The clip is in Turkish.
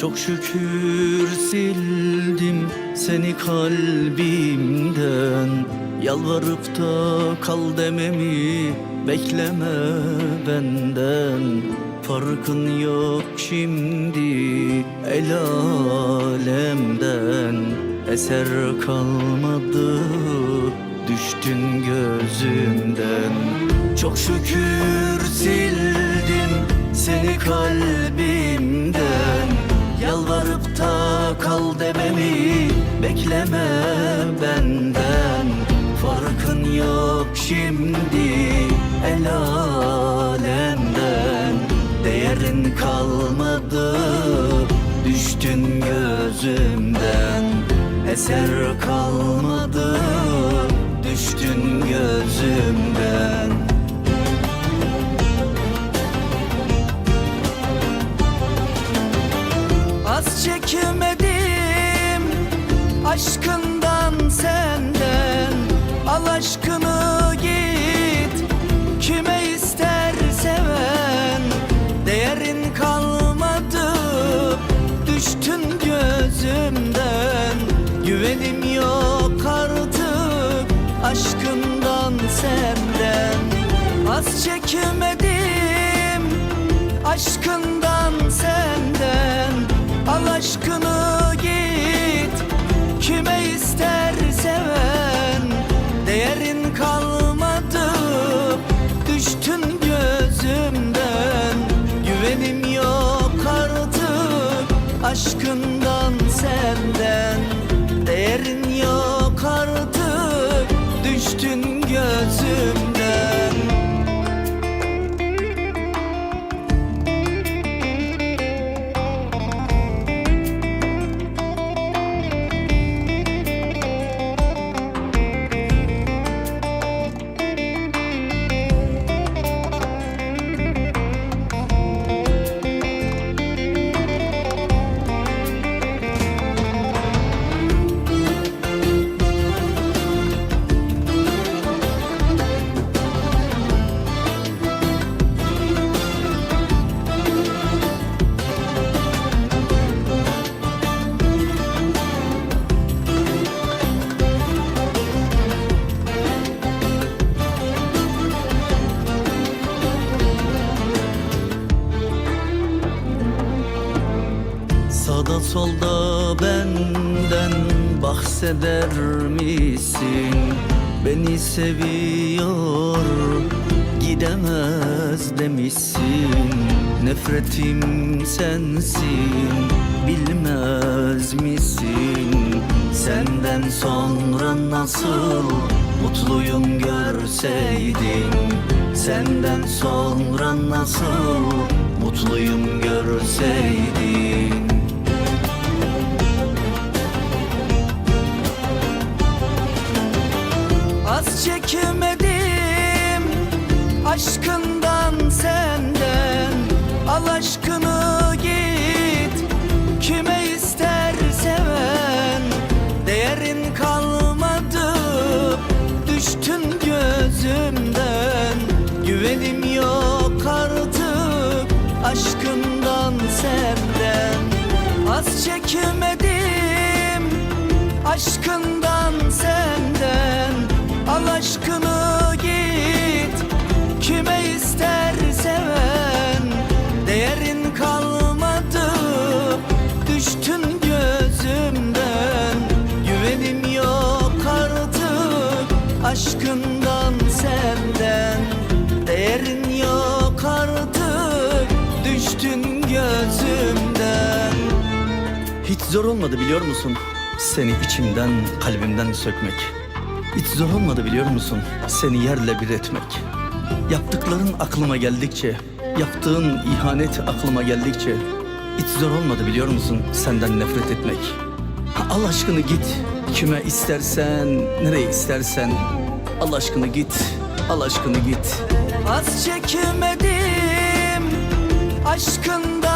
Çok şükür sildim seni kalbimden. Yalvarıp da kal dememi bekleme benden. Farkın yok şimdi el alemden. Eser kalmadı düştün gözümden. Çok şükür sildim seni kalbimden bekleme benden. Farkın yok şimdi el alemden. Değerin kalmadı düştün gözümden. Eser kalmadı düştün gözümden Az çekemedim aşkından senden. Al aşkını git kime ister seven. Değerin kalmadı düştün gözümden. Güvenim yok artık aşkından senden. Değerin yok artık düştün gözümden Sağda solda benden bahseder misin? Beni seviyor gidemez demişsin Nefretim sensin bilmez misin? Senden sonra nasıl mutluyum görseydin Senden sonra nasıl mutluyum görseydin aşkından senden Al aşkını git. Kime ister seven Değerin kalmadı. Düştün gözümden Güvenim yok artık. Aşkından senden Az çekemedim. Aşkından aşkından senden Değerin yok artık düştün gözümden hiç zor olmadı biliyor musun? Seni içimden, kalbimden sökmek. Hiç zor olmadı biliyor musun? Seni yerle bir etmek. Yaptıkların aklıma geldikçe, yaptığın ihanet aklıma geldikçe hiç zor olmadı biliyor musun? Senden nefret etmek. Ha, al aşkını git, kime istersen, nereye istersen. Al aşkını git, al aşkını git. Az çekemedim aşkından